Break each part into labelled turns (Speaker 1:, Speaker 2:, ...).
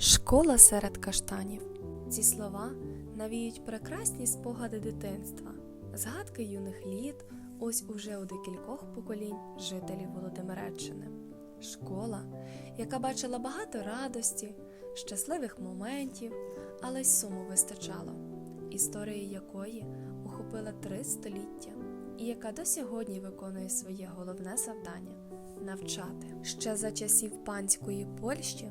Speaker 1: Школа серед каштанів. Ці слова навіють прекрасні спогади дитинства, згадки юних літ, ось уже у декількох поколінь жителів Володимиреччини. Школа, яка бачила багато радості, щасливих моментів, але й суму вистачало, історії якої охопила три століття, і яка до сьогодні виконує своє головне завдання навчати. Ще за часів панської Польщі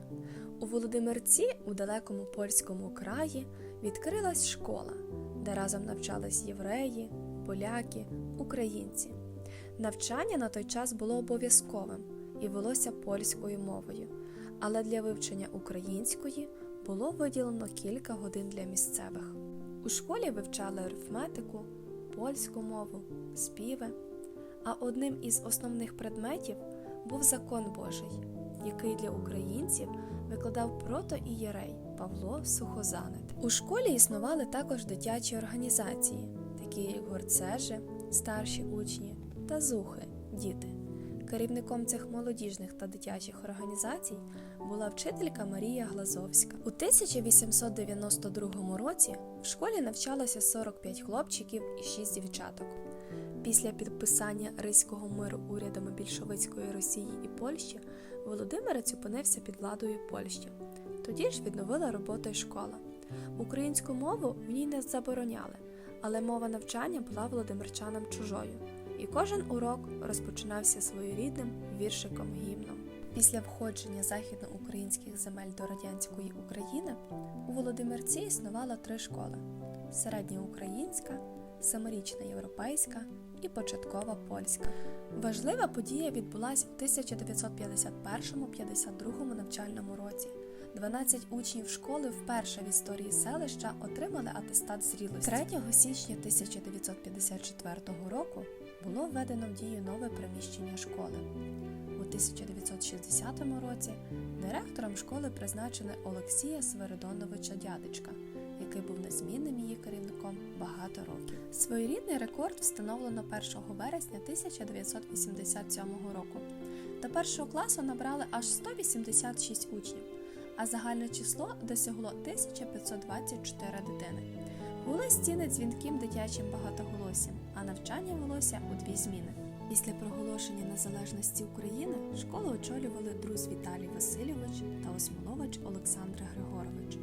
Speaker 1: у Володимирці, у далекому польському краї, відкрилась школа, де разом навчались євреї, поляки, українці. Навчання на той час було обов'язковим і велося польською мовою, але для вивчення української було виділено кілька годин для місцевих. У школі вивчали арифметику, польську мову, співи. А одним із основних предметів був закон Божий, який для українців викладав протоієрей Павло Сухозанет. У школі існували також дитячі організації, такі як горцежі, старші учні та зухи, діти. Керівником цих молодіжних та дитячих організацій була вчителька Марія Глазовська. У 1892 році в школі навчалося 45 хлопчиків і 6 дівчаток. Після підписання Ризького миру урядами більшовицької Росії і Польщі Володимирець опинився під владою Польщі. Тоді ж відновила роботу й школа. Українську мову в ній не забороняли, але мова навчання була володимирчанам чужою, і кожен урок розпочинався своєрідним віршиком гімном. Після входження західноукраїнських земель до радянської України у Володимирці існувало три школи: середньоукраїнська, саморічна європейська і початкова польська. Важлива подія відбулася в 1951-52 навчальному році. 12 учнів школи вперше в історії селища отримали атестат зрілості. 3 січня 1954 року було введено в дію нове приміщення школи. У 1960 році директором школи призначений Олексія Свиридоновича Дядечка, який був незмінним її керівником багато років. Своєрідний рекорд встановлено 1 вересня 1987 року. До першого класу набрали аж 186 учнів, а загальне число досягло 1524 дитини. Були стіни дзвінким дитячим багатоголоссям, а навчання велося у дві зміни. Після проголошення незалежності України школу очолювали друз Віталій Васильович та Осмолович Олександр Григорович,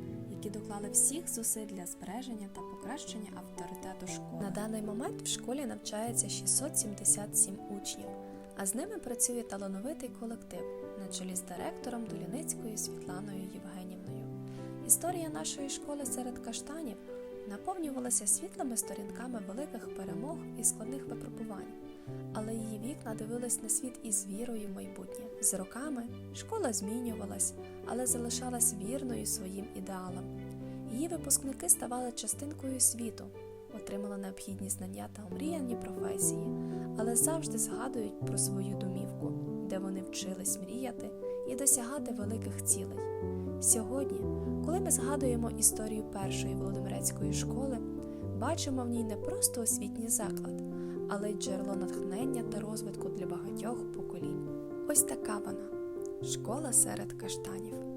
Speaker 1: які доклали всіх зусиль для збереження та покращення авторитету школи. На даний момент в школі навчається 677 учнів, а з ними працює талановитий колектив на чолі з директором Доліницькою Світланою Євгенівною. Історія нашої школи серед каштанів наповнювалася світлими сторінками великих перемог і складних випробувань, але її вікна дивились на світ із вірою в майбутнє. З роками школа змінювалась, але залишалась вірною своїм ідеалам. Її випускники ставали частинкою світу, отримали необхідні знання та омріяні професії, але завжди згадують про свою домівку, де вони вчились мріяти і досягати великих цілей. Сьогодні, коли ми згадуємо історію першої Володимирецької школи, бачимо в ній не просто освітній заклад, але й джерело натхнення та розвитку для багатьох поколінь. Ось така вона школа серед каштанів.